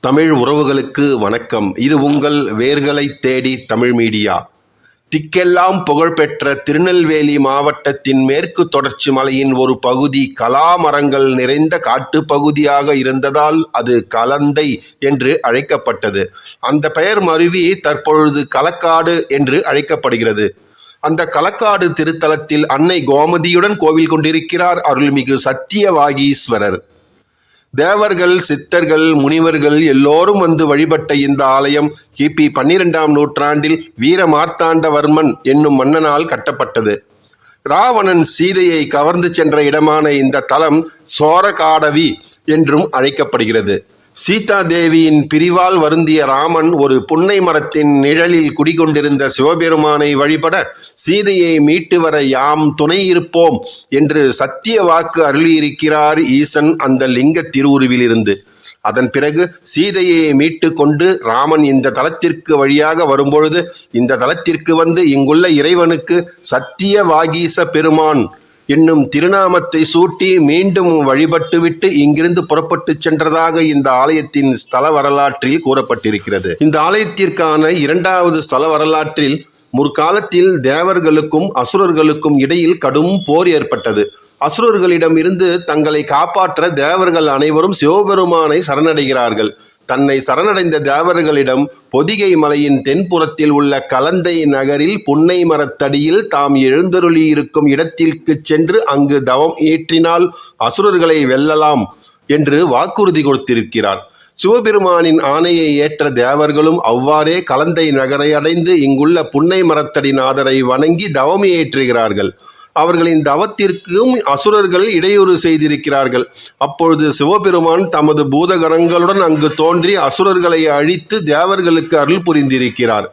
தமிழ் உறவுகளுக்கு வணக்கம். இது உங்கள் வேர்களை தேடி தமிழ் மீடியா. திக்கெல்லாம் புகழ்பெற்ற திருநெல்வேலி மாவட்டத்தின் மேற்கு தொடர்ச்சி மலையின் ஒரு பகுதி கலாமரங்கள் நிறைந்த காட்டுப் பகுதியாக இருந்ததால் அது கலந்தை என்று அழைக்கப்பட்டது. அந்த பெயர் மருவி தற்பொழுது கலக்காடு என்று அழைக்கப்படுகிறது. அந்த கலக்காடு திருத்தலத்தில் அன்னை கோமதியுடன் கோவில் கொண்டிருக்கிறார் அருள்மிகு சத்தியவாகீஸ்வரர். தேவர்கள் சித்தர்கள் முனிவர்கள் எல்லோரும் வந்து வழிபட்ட இந்த ஆலயம் கிபி பன்னிரெண்டாம் நூற்றாண்டில் வீரமார்த்தாண்டவர்மன் என்னும் மன்னனால் கட்டப்பட்டது. ராவணன் சீதையை கவர்ந்து சென்ற இடமான இந்த தலம் சோரகாடவி என்றும் அழைக்கப்படுகிறது. சீதா தேவியின் பிரிவால் வருந்திய ராமன் ஒரு புன்னை மரத்தின் நிழலில் குடிகொண்டிருந்த சிவபெருமானை வழிபட சீதையை மீட்டு வர யாம் துணை இருப்போம் என்று சத்திய வாக்கு அருளியிருக்கிறார் ஈசன் அந்த லிங்க திருவுருவிலிருந்து. அதன் பிறகு சீதையை மீட்டு கொண்டு ராமன் இந்த தலத்திற்கு வழியாக வரும்பொழுது இந்த தலத்திற்கு வந்து இங்குள்ள இறைவனுக்கு சத்திய வாகீச பெருமான் என்னும் திருநாமத்தை சூட்டி மீண்டும் வழிபட்டுவிட்டு இங்கிருந்து புறப்பட்டுச் சென்றதாக இந்த ஆலயத்தின் ஸ்தல வரலாற்றில் கூறப்பட்டிருக்கிறது. இந்த ஆலயத்திற்கான இரண்டாவது ஸ்தல வரலாற்றில் முற்காலத்தில் தேவர்களுக்கும் அசுரர்களுக்கும் இடையில் கடும் போர் ஏற்பட்டது. அசுரர்களிடம் இருந்து தங்களை காப்பாற்ற தேவர்கள் அனைவரும் சிவபெருமானை சரணடைகிறார்கள். தன்னை சரணடைந்த தேவர்களிடம் பொதிகை மலையின் தென்புறத்தில் உள்ள கலந்தை நகரில் புன்னை மரத்தடியில் தாம் எழுந்தருளியிருக்கும் இடத்திற்கு சென்று அங்கு தவம் ஏற்றினால் அசுரர்களை வெல்லலாம் என்று வாக்குறுதி கொடுத்திருக்கிறார். சிவபெருமானின் ஆணையை ஏற்ற தேவர்களும் அவ்வாறே கலந்தை நகரை அடைந்து இங்குள்ள புன்னை மரத்தடி நாதரை வணங்கி தவம் ஏற்றுகிறார்கள். அவர்களின் தவத்திற்கும் அசுரர்கள் இடையூறு செய்திருக்கிறார்கள். அப்பொழுது சிவபெருமான் தமது பூதகரங்களுடன் அங்கு தோன்றி அசுரர்களை அழித்து தேவர்களுக்கு அருள் புரிந்திருக்கிறார்.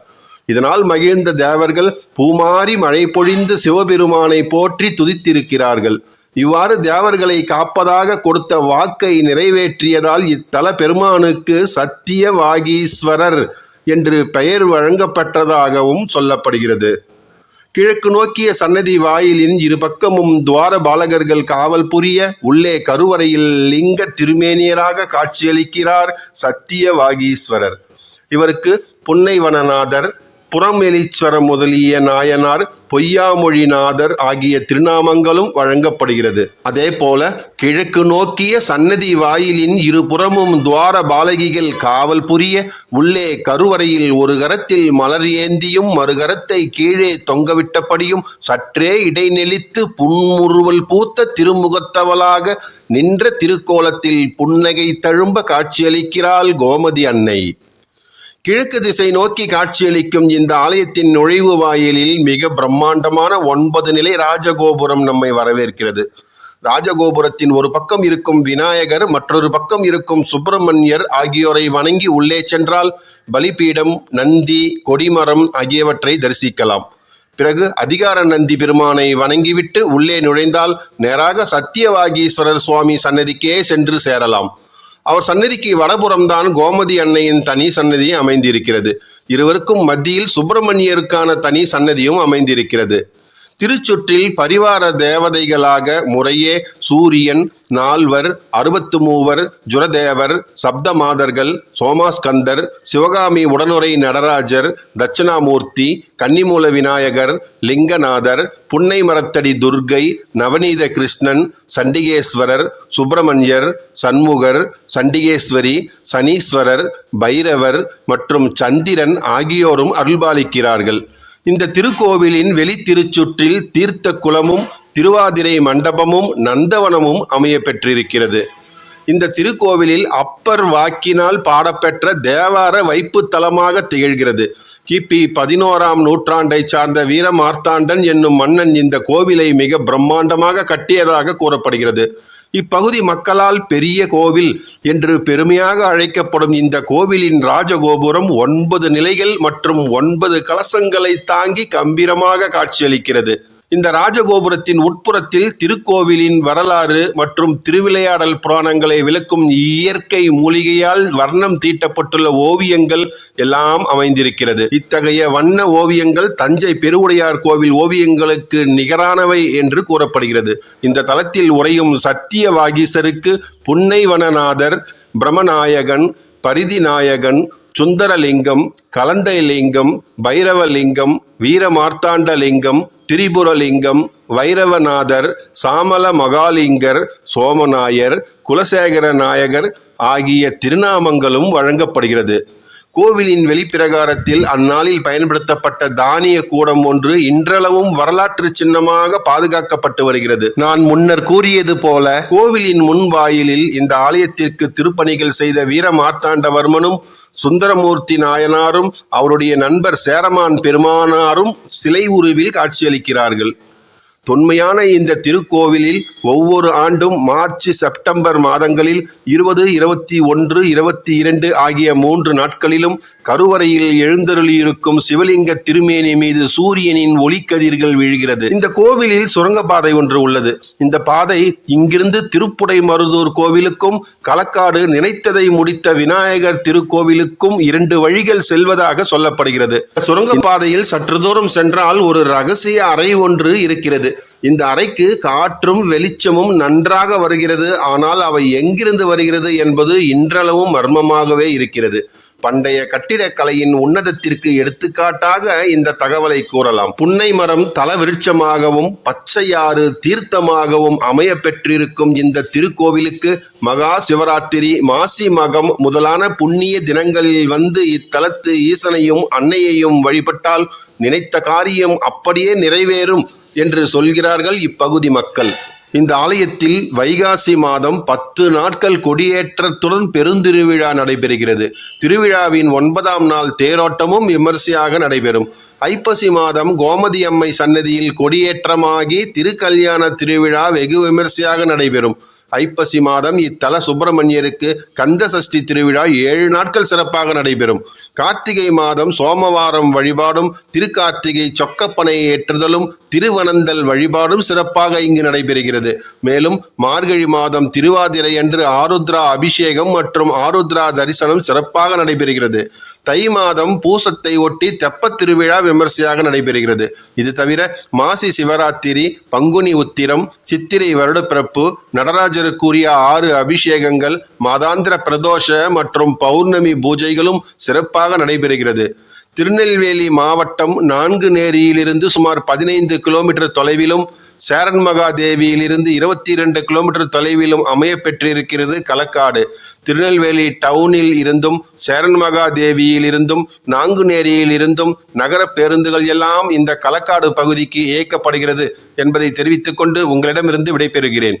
இதனால் மகிழ்ந்த தேவர்கள் பூமாரி மழை பொழிந்து சிவபெருமானை போற்றி துதித்திருக்கிறார்கள். இவ்வாறு தேவர்களை காப்பதாக கொடுத்த வாக்கை நிறைவேற்றியதால் இத்தல பெருமானுக்கு சத்திய வாகீஸ்வரர் என்று பெயர் வழங்கப்பட்டதாகவும் சொல்லப்படுகிறது. கிழக்கு நோக்கிய சன்னதி வாயிலின் இரு பக்கமும் துவார பாலகர்கள் காவல் புரிய உள்ளே கருவறையில் லிங்க திருமேனியராக காட்சியளிக்கிறார் சத்தியவாகீஸ்வரர். இவருக்கு புன்னைவனநாதர் புறமெலீஸ்வரம் முதலிய நாயனார் பொய்யாமொழிநாதர் ஆகிய திருநாமங்களும் வழங்கப்படுகிறது. அதே போல கிழக்கு நோக்கிய சன்னதி வாயிலின் இருபுறமும் துவார பாலகிகள் காவல் புரிய உள்ளே கருவறையில் ஒரு கரத்தில் மலர் ஏந்தியும் மறுகரத்தை கீழே தொங்கவிட்டபடியும் சற்றே இடைநெளித்து புன்முறுவல் பூத்த திருமுகத்தவளாக நின்ற திருக்கோலத்தில் புன்னகை தழும்ப காட்சியளிக்கிறாள் கோமதி அன்னை. கிழக்கு திசை நோக்கி காட்சியளிக்கும் இந்த ஆலயத்தின் நுழைவு வாயிலில் மிக பிரம்மாண்டமான ஒன்பது நிலை ராஜகோபுரம் நம்மை வரவேற்கிறது. ராஜகோபுரத்தின் ஒரு பக்கம் இருக்கும் விநாயகர் மற்றொரு பக்கம் இருக்கும் சுப்பிரமணியர் ஆகியோரை வணங்கி உள்ளே சென்றால் பலிபீடம் நந்தி கொடிமரம் ஆகியவற்றை தரிசிக்கலாம். பிறகு அதிகார நந்தி பெருமானை வணங்கிவிட்டு உள்ளே நுழைந்தால் நேராக சத்தியவாகீஸ்வரர் சுவாமி சன்னதிக்கே சென்று சேரலாம். அவர் சன்னதிக்கு வடபுறம்தான் கோமதி அன்னையின் தனி சன்னதி அமைந்திருக்கிறது. இருவருக்கும் மத்தியில் சுப்பிரமணியருக்கான தனி சன்னதியும் அமைந்திருக்கிறது. திருச்சுற்றில் பரிவார தேவதைகளாக முறையே சூரியன் நால்வர் அறுபத்து மூவர் ஜுரதேவர் சப்தமாதர்கள் சோமாஸ்கந்தர் சிவகாமி உடனுரை நடராஜர் தட்சிணாமூர்த்தி கன்னிமூல விநாயகர் லிங்கநாதர் புன்னை மரத்தடி துர்க்கை நவநீத கிருஷ்ணன் சண்டிகேஸ்வரர் சுப்பிரமணியர் சண்முகர் சண்டிகேஸ்வரி சனீஸ்வரர் பைரவர் மற்றும் சந்திரன் ஆகியோரும் அருள்பாலிக்கிறார்கள். இந்த திருக்கோவிலின் வெளித்திருச்சுற்றில் தீர்த்த குளமும் திருவாதிரை மண்டபமும் நந்தவனமும் அமைய பெற்றிருக்கிறது. இந்த திருக்கோவிலில் அப்பர் வாக்கினால் பாடப்பெற்ற தேவார வைப்பு தலமாக திகழ்கிறது. கிபி பதினோராம் நூற்றாண்டை சார்ந்த வீரமார்த்தாண்டன் என்னும் மன்னன் இந்த கோவிலை மிக பிரம்மாண்டமாக கட்டியதாக கூறப்படுகிறது. இப்பகுதி மக்களால் பெரிய கோவில் என்று பெருமையாக அழைக்கப்படும் இந்த கோவிலின் ராஜகோபுரம் ஒன்பது நிலைகள் மற்றும் ஒன்பது கலசங்களை தாங்கி கம்பீரமாக காட்சியளிக்கிறது. இந்த ராஜகோபுரத்தின் உட்புறத்தில் திருக்கோவிலின் வரலாறு மற்றும் திருவிளையாடல் புராணங்களை விளக்கும் இயற்கை மூலிகையால் வர்ணம் தீட்டப்பட்டுள்ள ஓவியங்கள் எல்லாம் அமைந்திருக்கிறது. இத்தகைய வண்ண ஓவியங்கள் தஞ்சை பெருவுடையார் கோவில் ஓவியங்களுக்கு நிகரானவை என்று கூறப்படுகிறது. இந்த தளத்தில் உறையும் சத்திய வாகீசருக்கு புன்னைவனநாதர் பிரமநாயகன் பரிதிநாயகன் சுந்தரலிங்கம் கலந்தைலிங்கம் பைரவலிங்கம் வீரமார்த்தாண்டலிங்கம் திரிபுரலிங்கம் வைரவநாதர் சாமல மகாலிங்கர் சோமநாயர் குலசேகர நாயகர் ஆகிய திருநாமங்களும் வழங்கப்படுகிறது. கோவிலின் வெளிப்பிரகாரத்தில் அந்நாளில் பயன்படுத்தப்பட்ட தானிய கூடம் ஒன்று இன்றளவும் வரலாற்று சின்னமாக பாதுகாக்கப்பட்டு வருகிறது. நான் முன்னர் கூறியது போல கோவிலின் முன் வாயிலில் இந்த ஆலயத்திற்கு திருப்பணிகள் செய்த வீர மார்த்தாண்டவர்மனும் சுந்தரமூர்த்தி நாயனாரும் அவருடைய நண்பர் சேரமான் பெருமானாரும் சிலை உருவில் காட்சியளிக்கிறார்கள். தொன்மையான இந்த திருக்கோவிலில் ஒவ்வொரு ஆண்டும் மார்ச் செப்டம்பர் மாதங்களில் இருபது இருபத்தி ஒன்று இருபத்தி இரண்டு ஆகிய மூன்று நாட்களிலும் கருவறையில் எழுந்தருளியிருக்கும் சிவலிங்க திருமேனி மீது சூரியனின் ஒளிக்கதிர்கள் விழுகிறது. இந்த கோவிலில் சுரங்கப்பாதை ஒன்று உள்ளது. இந்த பாதை இங்கிருந்து திருப்புடை மருதூர் கோவிலுக்கும் களக்காடு நினைத்ததை முடித்த விநாயகர் திருக்கோவிலுக்கும் இரண்டு வழிகள் செல்வதாக சொல்லப்படுகிறது. சுரங்கப்பாதையில் சற்று தூரம் சென்றால் ஒரு ரகசிய அறை ஒன்று இருக்கிறது. இந்த அறைக்கு காற்றும் வெளிச்சமும் நன்றாக வருகிறது. ஆனால் அவை எங்கிருந்து வருகிறது என்பது இன்றளவும் மர்மமாகவே இருக்கிறது. பண்டைய கட்டிடக்கலையின் உன்னதத்திற்கு எடுத்துக்காட்டாக இந்த தகவலை கூறலாம். புன்னை மரம் தலவிருட்சமாகவும் பச்சையாறு தீர்த்தமாகவும் அமைய பெற்றிருக்கும் இந்த திருக்கோவிலுக்கு மகா சிவராத்திரி மாசி மகம் முதலான புண்ணிய தினங்களில் வந்து இத்தலத்து ஈசனையும் அன்னையையும் வழிபட்டால் நினைத்த காரியம் அப்படியே நிறைவேறும் என்று சொல்கிறார்கள் இப்பகுதி மக்கள். இந்த ஆலயத்தில் வைகாசி மாதம் பத்து நாட்கள் கொடியேற்றத்துடன் பெருந்திருவிழா நடைபெறுகிறது. திருவிழாவின் ஒன்பதாம் நாள் தேரோட்டமும் விமர்சையாக நடைபெறும். ஐப்பசி மாதம் கோமதி அம்மை சன்னதியில் கொடியேற்றமாகி திருக்கல்யாண திருவிழா வெகு விமர்சையாக நடைபெறும். ஐப்பசி மாதம் இத்தல சுப்பிரமணியருக்கு கந்த சஷ்டி திருவிழா ஏழு நாட்கள் சிறப்பாக நடைபெறும். கார்த்திகை மாதம் சோமவாரம் வழிபாடும் திருக்கார்த்திகை சொக்கப்பனை ஏற்றுதலும் திருவனந்தல் வழிபாடும் சிறப்பாக இங்கு நடைபெறுகிறது. மேலும் மார்கழி மாதம் திருவாதிரை அன்று ஆருத்ரா அபிஷேகம் மற்றும் ஆருத்ரா தரிசனம் சிறப்பாக நடைபெறுகிறது. தை மாதம் பூசத்தை ஒட்டி தெப்பத் திருவிழா விமர்சையாக நடைபெறுகிறது. இது தவிர மாசி சிவராத்திரி பங்குனி உத்திரம் சித்திரை வருடப்பிறப்பு நடராஜ நடராஜருக்குரிய ஆறு அபிஷேகங்கள் மாதாந்திர பிரதோஷ மற்றும் பௌர்ணமி பூஜைகளும் சிறப்பாக நடைபெறுகிறது. திருநெல்வேலி மாவட்டம் நான்கு நேரியிலிருந்து சுமார் பதினைந்து கிலோமீட்டர் தொலைவிலும் சேரன்மகாதேவியிலிருந்து இருபத்தி இரண்டு கிலோமீட்டர் தொலைவிலும் அமைய பெற்றிருக்கிறது களக்காடு திருநெல்வேலி டவுனில் இருந்தும் சேரன்மகாதேவியிலிருந்தும் மகாதேவியில் இருந்தும் இருந்தும் நகர பேருந்துகள் எல்லாம் இந்த களக்காடு பகுதிக்கு இயக்கப்படுகிறது என்பதை தெரிவித்துக்கொண்டு உங்களிடமிருந்து விடைபெறுகிறேன்.